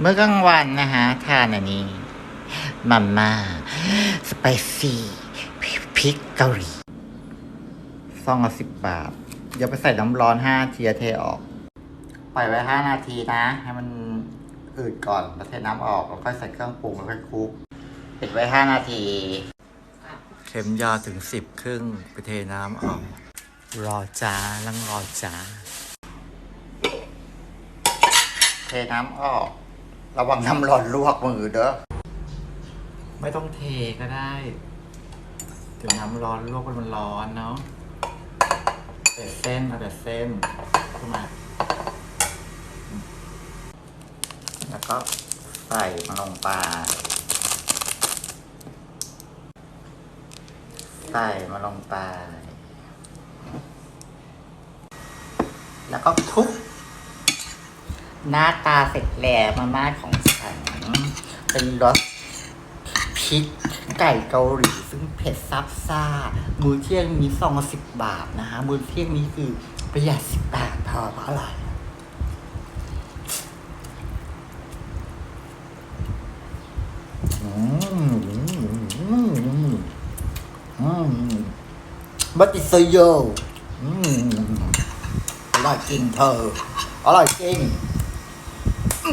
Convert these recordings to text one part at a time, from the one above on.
เมื่อกลางวันนะคะทานอันนี้มาม่าสไปซี่พริกเกาหลีซองละสิบบาท เดี๋ยวไปใส่น้ำร้อนห้าทีเทออก ปล่อยไว้ห้านาทีนะ ให้มันอืดก่อนแล้วเทน้ำออก แล้วค่อยใส่เครื่องปรุงแล้วค่อยคลุกปิดไว้ห้านาที เข็มยาถึงสิบครึ่งไปเทน้ำออก รอจ้าลังรอจ้าเทน้ำออก ระวังน้ำร้อนลวกมือเด้อ ไม่ต้องเทก็ได้เดี๋ยวน้ำร้อนลวกมันร้อนเนาะแต่เส้นเอาแต่เส้นขึ้นมา แล้วก็ใส่มันลงไปใส่มาลงไปแล้วก็คลุก หน้าตาเสร็จแล้วมาม่าของฉัน เป็นรสพริกไก่เกาหลีซึ่งเผ็ดซับซ่า มือเที่ยงนี้ซองสิบบาทนะฮะมือเที่ยงนี้คือประหยัดสิบบาทพอเพราะอะไรบัตติโซโยอืมอร่อยจริงเธอ อร่อยจริงอื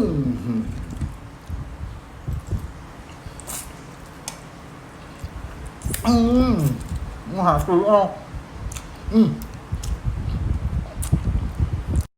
มอืม อืมหาซื้อเอาอืม